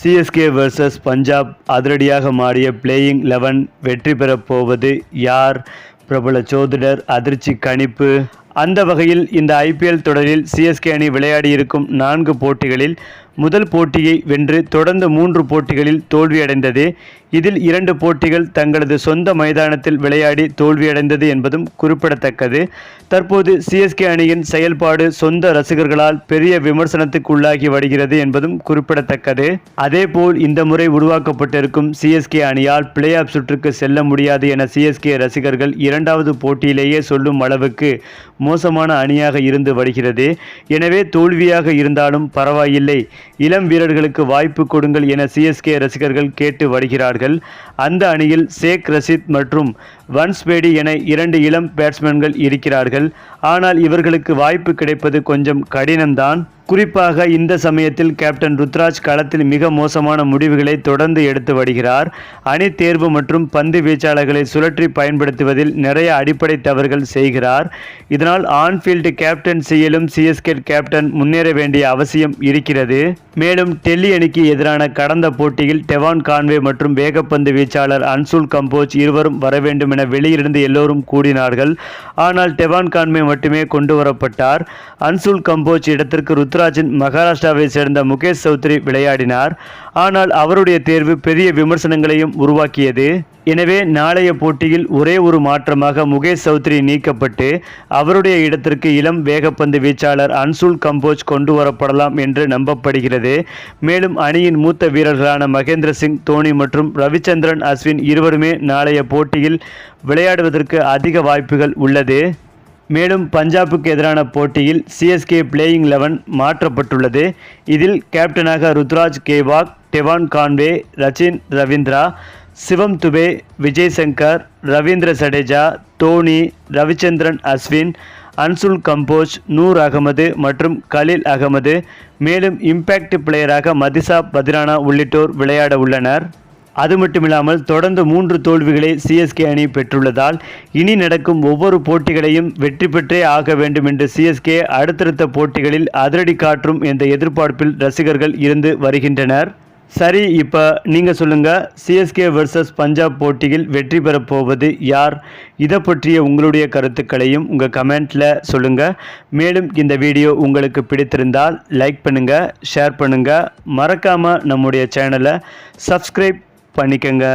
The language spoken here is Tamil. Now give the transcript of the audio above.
சிஎஸ்கே வர்சஸ் பஞ்சாப் அதிரடியாக மாறிய பிளேயிங் லெவன் வெற்றி பெறப் போவது யார்? பிரபல ஜோதிடர் அதிர்ச்சி கணிப்பு. அந்த வகையில் இந்த ஐபிஎல் தொடரில் சிஎஸ்கே அணி விளையாடியிருக்கும் நான்கு போட்டிகளில் முதல் போட்டியை வென்று தொடர்ந்து மூன்று போட்டிகளில் தோல்வியடைந்தது. இதில் இரண்டு போட்டிகள் தங்களது சொந்த மைதானத்தில் விளையாடி தோல்வியடைந்தது என்பதும் குறிப்பிடத்தக்கது. தற்போது சிஎஸ்கே அணியின் செயல்பாடு சொந்த ரசிகர்களால் பெரிய விமர்சனத்துக்கு உள்ளாகி வருகிறது என்பதும் குறிப்பிடத்தக்கது. அதேபோல் இந்த முறை உருவாக்கப்பட்டிருக்கும் சிஎஸ்கே அணியால் பிளே ஆஃப் சுற்றுக்கு செல்ல முடியாது என சிஎஸ்கே ரசிகர்கள் இரண்டாவது போட்டியிலேயே சொல்லும் அளவுக்கு மோசமான அணியாக இருந்து வருகிறது. எனவே தோல்வியாக இருந்தாலும் பரவாயில்லை. இளம் வீரர்களுக்கு வாய்ப்பு கொடுங்கள் என சிஎஸ்கே ரசிகர்கள் கேட்டு வருகிறார்கள். அந்த அணியில் ஷேக் ரஷீத் மற்றும் வன்ஸ்பேடி என இரண்டு இளம் பேட்ஸ்மேன்கள் இருக்கிறார்கள். ஆனால் இவர்களுக்கு வாய்ப்பு கிடைப்பது கொஞ்சம் கடினம்தான். குறிப்பாக இந்த சமயத்தில் கேப்டன் ருத்ராஜ் களத்தில் மிக மோசமான முடிவுகளை தொடர்ந்து எடுத்து வருகிறார். அணி தேர்வு மற்றும் பந்து வீச்சாளர்களை சுழற்றி பயன்படுத்துவதில் நிறைய அடிப்படை தவறுகள் செய்கிறார். இதனால் ஆன்ஃபீல்டு கேப்டன்சியிலும் சிஎஸ்கே கேப்டன் முன்னேற வேண்டிய அவசியம் இருக்கிறது. மேலும் டெல்லி அணிக்கு எதிரான கடந்த போட்டியில் டெவான் கான்வே மற்றும் வேகப்பந்து வீச்சாளர் அன்சுல் கம்போஜ் இருவரும் வர வேண்டும் என வெளியிலிருந்து எல்லோரும் கூடினார்கள். ஆனால் டெவான் கான்மே மட்டுமே கொண்டு வரப்பட்டார். அன்சுல் கம்போஜ் இடத்திற்கு ருத்ராஜின் மகாராஷ்டிராவை சேர்ந்த முகேஷ் சௌத்ரி விளையாடினார். ஆனால் அவருடைய தேர்வு பெரிய விமர்சனங்களையும் உருவாக்கியது. எனவே நாளைய போட்டியில் ஒரே ஒரு மாற்றமாக முகேஷ் சௌத்ரி நீக்கப்பட்டு அவருடைய இடத்திற்கு இளம் வேகப்பந்து வீச்சாளர் அன்சுல் கம்போஜ் கொண்டு வரப்படலாம் என்று நம்பப்படுகிறது. மேலும் அணியின் மூத்த வீரர்களான மகேந்திர சிங் தோனி மற்றும் ரவிச்சந்திரன் அஸ்வின் இருவருமே நாளைய போட்டியில் விளையாடுவதற்கு அதிக வாய்ப்புகள் உள்ளது. மேலும் பஞ்சாபுக்கு எதிரான போட்டியில் சிஎஸ்கே பிளேயிங் லெவன் மாற்றப்பட்டுள்ளது. இதில் கேப்டனாக ருத்ராஜ் கேவாக் டெவான் கான்வே ரச்சின் ரவீந்திரா சிவம் துபே விஜய் சங்கர் ரவீந்திர சடேஜா தோனி ரவிச்சந்திரன் அஸ்வின் அன்சுல் கம்போஜ் நூர் அகமது மற்றும் கலீல் அகமது. மேலும் இம்பேக்ட் பிளேயராக மதிசா பதிரானா உள்ளிட்டோர் விளையாட உள்ளனர். அது மட்டுமில்லாமல் தொடர்ந்து மூன்று தோல்விகளை சிஎஸ்கே அணி பெற்றுள்ளதால் இனி நடக்கும் ஒவ்வொரு போட்டிகளையும் வெற்றி பெற்றே ஆக வேண்டும் என்று சிஎஸ்கே அடுத்தடுத்த போட்டிகளில் அதிரடி காற்றும் என்ற எதிர்பார்ப்பில் ரசிகர்கள் இருந்து வருகின்றனர். சரி இப்போ நீங்கள் சொல்லுங்கள் சிஎஸ்கே வர்சஸ் பஞ்சாப் போட்டியில் வெற்றி பெறப் போவது யார்? இதை பற்றிய உங்களுடைய கருத்துக்களையும் உங்கள் கமெண்ட்டில் சொல்லுங்கள் மேலும் இந்த வீடியோ உங்களுக்கு பிடித்திருந்தால் லைக் பண்ணுங்கள் ஷேர் பண்ணுங்கள் மறக்காமல் நம்முடைய சேனலை சப்ஸ்கிரைப் பண்ணிக்கங்க.